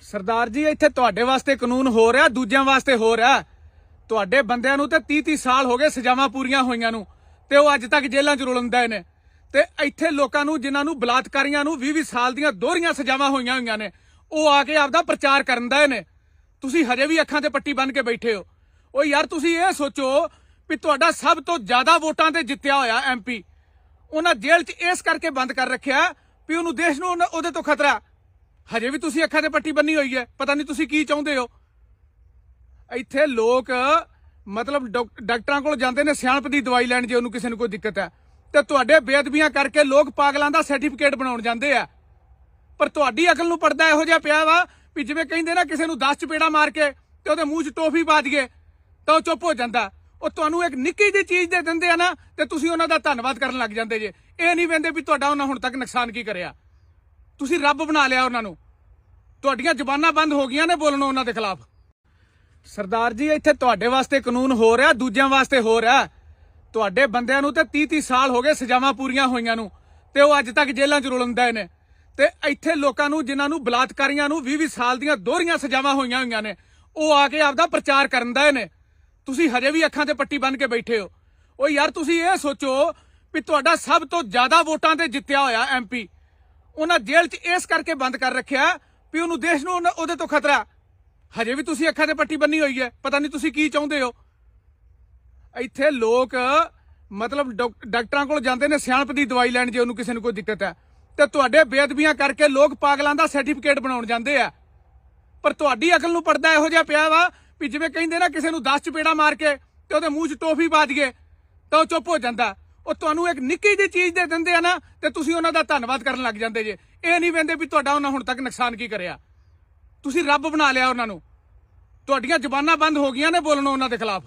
ਸਰਦਾਰ ਜੀ, ਇੱਥੇ ਤੁਹਾਡੇ ਵਾਸਤੇ ਕਾਨੂੰਨ ਹੋ ਰਿਹਾ, ਦੂਜਿਆਂ ਵਾਸਤੇ ਹੋ ਰਿਹਾ। ਤੁਹਾਡੇ ਬੰਦਿਆਂ ਨੂੰ ਤੇ 30 30 ਸਾਲ ਹੋ ਗਏ ਸਜ਼ਾਵਾਂ ਪੂਰੀਆਂ ਹੋਈਆਂ ਨੂੰ ਤੇ ਉਹ ਅੱਜ ਤੱਕ ਜੇਲ੍ਹਾਂ 'ਚ ਰੁਲੰਦੇ ਨੇ। ਤੇ ਇੱਥੇ ਲੋਕਾਂ ਨੂੰ, ਜਿਨ੍ਹਾਂ ਨੂੰ ਬਲਾਤਕਾਰੀਆਂ ਨੂੰ 20 20 ਸਾਲ ਦੀਆਂ ਦੋਹਰੀਆਂ ਸਜ਼ਾਵਾਂ ਹੋਈਆਂ ਹੋਈਆਂ ਨੇ, ਉਹ ਆ ਕੇ ਆਪਦਾ ਪ੍ਰਚਾਰ ਕਰਨ ਦੇ ਨੇ। ਤੁਸੀਂ ਹਜੇ ਵੀ ਅੱਖਾਂ ਤੇ ਪੱਟੀ ਬੰਨ ਕੇ ਬੈਠੇ ਹੋ। ਉਹ ਯਾਰ, ਤੁਸੀਂ ਇਹ ਸੋਚੋ ਵੀ ਤੁਹਾਡਾ ਸਭ ਤੋਂ ਜ਼ਿਆਦਾ ਵੋਟਾਂ ਤੇ ਜਿੱਤਿਆ ਹੋਇਆ ਐਮਪੀ ਉਹਨਾਂ ਜੇਲ੍ਹ 'ਚ ਇਸ ਕਰਕੇ ਬੰਦ ਕਰ ਰੱਖਿਆ ਵੀ ਉਹਨੂੰ ਦੇਸ਼ ਨੂੰ ਉਹਦੇ ਤੋਂ ਖਤਰਾ। ਹਜੇ ਵੀ ਤੁਸੀਂ ਅੱਖਾਂ ਤੇ ਪੱਟੀ ਬੰਨੀ ਹੋਈ ਹੈ, ਪਤਾ ਨਹੀਂ ਤੁਸੀਂ ਕੀ ਚਾਹੁੰਦੇ ਹੋ। ਇੱਥੇ ਲੋਕ, ਮਤਲਬ ਡਾਕ- ਡਾਕਟਰਾਂ ਕੋਲ ਜਾਂਦੇ ਨੇ ਸਿਆਣਪ ਦੀ ਦਵਾਈ ਲੈਣ ਜੇ ਉਹਨੂੰ ਕਿਸੇ ਨੂੰ ਕੋਈ ਦਿੱਕਤ ਹੈ। ਤੇ ਤੁਹਾਡੇ ਬੇਅਦਬੀਆਂ ਕਰਕੇ ਲੋਕ ਪਾਗਲਾਂ ਦਾ ਸਰਟੀਫਿਕੇਟ ਬਣਾਉਣ ਜਾਂਦੇ ਆ। ਪਰ ਤੁਹਾਡੀ ਅਕਲ ਨੂੰ ਪਰਦਾ ਇਹੋ ਜਿਹਾ ਪਿਆ ਵਾ ਵੀ ਜਿਵੇਂ ਕਹਿੰਦੇ ਨਾ ਕਿਸੇ ਨੂੰ 10 ਚਪੇੜਾ ਮਾਰ ਕੇ ਤੇ ਉਹਦੇ ਮੂੰਹ 'ਚ ਟੋਫੀ ਪਾ ਦਈਏ, ਤਾਂ ਉਹ ਚੁੱਪ ਹੋ ਜਾਂਦਾ। ਉਹ ਤੁਹਾਨੂੰ ਇੱਕ ਨਿੱਕੀ ਜਿਹੀ ਚੀਜ਼ ਦੇ ਦਿੰਦੇ ਆ ਨਾ, ਤੇ ਤੁਸੀਂ ਉਹਨਾਂ ਦਾ ਧੰਨਵਾਦ ਕਰਨ ਲੱਗ ਜਾਂਦੇ ਜੇ। ਇਹ ਨਹੀਂ ਵੇਂਦੇ ਵੀ ਤੁਹਾਡਾ ਉਹਨਾਂ ਹੁਣ ਤੱਕ ਨੁਕਸਾਨ ਕੀ ਕਰਿਆ। ਤੁਸੀਂ ਰੱਬ ਬਣਾ ਲਿਆ ਉਹਨਾਂ ਨੂੰ। ਤੁਹਾਡੀਆਂ ਜ਼ੁਬਾਨਾਂ ਬੰਦ ਹੋ ਗਈਆਂ ਨੇ ਬੋਲਣੋਂ ਉਹਨਾਂ ਦੇ ਖਿਲਾਫ। ਸਰਦਾਰ ਜੀ, ਇੱਥੇ ਤੁਹਾਡੇ ਵਾਸਤੇ ਕਾਨੂੰਨ ਹੋ ਰਿਹਾ, ਦੂਜਿਆਂ ਵਾਸਤੇ ਹੋ ਰਿਹਾ। ਤੁਹਾਡੇ ਬੰਦਿਆਂ ਨੂੰ ਤੇ 30 30 ਸਾਲ ਹੋ ਗਏ ਸਜ਼ਾਵਾਂ ਪੂਰੀਆਂ ਹੋਈਆਂ ਨੂੰ ਤੇ ਉਹ ਅੱਜ ਤੱਕ ਜੇਲ੍ਹਾਂ 'ਚ ਰੁਲੰਦੇ ਨੇ। ਤੇ ਇੱਥੇ ਲੋਕਾਂ ਨੂੰ, ਜਿਨ੍ਹਾਂ ਨੂੰ ਬਲਾਤਕਾਰੀਆਂ ਨੂੰ 20 20 ਸਾਲ ਦੀਆਂ ਦੋਹਰੀਆਂ ਸਜ਼ਾਵਾਂ ਹੋਈਆਂ ਹੋਈਆਂ ਨੇ, ਉਹ ਆ ਕੇ ਆਪਦਾ ਪ੍ਰਚਾਰ ਕਰਨ ਦਾ ਨੇ। ਤੁਸੀਂ ਹਜੇ ਵੀ ਅੱਖਾਂ ਤੇ ਪੱਟੀ ਬੰਨ ਕੇ ਬੈਠੇ ਹੋ। ਉਹ ਯਾਰ, ਤੁਸੀਂ ਇਹ ਸੋਚੋ ਵੀ ਤੁਹਾਡਾ ਸਭ ਤੋਂ ਜ਼ਿਆਦਾ ਵੋਟਾਂ ਤੇ ਜਿੱਤਿਆ ਹੋਇਆ ਐਮਪੀ ਉਹਨਾਂ ਜੇਲ੍ਹ 'ਚ ਇਸ ਕਰਕੇ ਬੰਦ ਕਰ ਰੱਖਿਆ ਵੀ ਉਹਨੂੰ ਦੇਸ਼ ਨੂੰ ਉਹਨਾਂ- ਉਹਦੇ ਤੋਂ ਖਤਰਾ। ਹਜੇ ਵੀ ਤੁਸੀਂ ਅੱਖਾਂ ਤੇ ਪੱਟੀ ਬੰਨੀ ਹੋਈ ਹੈ। ਪਤਾ ਨਹੀਂ ਤੁਸੀਂ ਕੀ ਚਾਹੁੰਦੇ ਹੋ। ਇੱਥੇ ਲੋਕ, ਮਤਲਬ ਡਾਕ- ਡਾਕਟਰਾਂ ਕੋਲ ਜਾਂਦੇ ਨੇ ਸਿਆਣਪ ਦੀ ਦਵਾਈ ਲੈਣ ਜੇ ਉਹਨੂੰ ਕਿਸੇ ਨੂੰ ਕੋਈ ਦਿੱਕਤ ਹੈ। ਤੇ ਤੁਹਾਡੇ ਬੇਅਦਬੀਆਂ ਕਰਕੇ ਲੋਕ ਪਾਗਲਾਂ ਦਾ ਸਰਟੀਫਿਕੇਟ ਬਣਾਉਣ ਜਾਂਦੇ ਆ। ਪਰ ਤੁਹਾਡੀ ਅਕਲ ਨੂੰ ਪਰਦਾ ਇਹੋ ਜਿਹਾ ਪਿਆ ਵਾ ਵੀ ਜਿਵੇਂ ਕਹਿੰਦੇ ਨਾ ਕਿਸੇ ਨੂੰ 10 ਚਪੇੜਾ ਮਾਰ ਕੇ ਤੇ ਉਹਦੇ ਮੂੰਹ 'ਚ ਟੋਫੀ ਬਾਜ ਗਏ ਤਾਂ ਉਹ ਚੁੱਪ ਹੋ ਜਾਂਦਾ। ਉਹ ਤੁਹਾਨੂੰ ਇੱਕ ਨਿੱਕੀ ਜਿਹੀ ਚੀਜ਼ ਦੇ ਦਿੰਦੇ ਆ ਨਾ, ਤੇ ਤੁਸੀਂ ਉਹਨਾਂ ਦਾ ਧੰਨਵਾਦ ਕਰਨ ਲੱਗ ਜਾਂਦੇ ਜੇ। ਇਹ ਨਹੀਂ ਵੇਂਦੇ ਵੀ ਤੁਹਾਡਾ ਉਹਨਾਂ ਹੁਣ ਤੱਕ ਨੁਕਸਾਨ ਕੀ ਕਰਿਆ। ਤੁਸੀਂ ਰੱਬ ਬਣਾ ਲਿਆ ਉਹਨਾਂ ਨੂੰ। ਤੁਹਾਡੀਆਂ ਜ਼ੁਬਾਨਾਂ ਬੰਦ ਹੋ ਗਈਆਂ ਨੇ ਬੋਲਣੋਂ ਉਹਨਾਂ ਦੇ ਖਿਲਾਫ।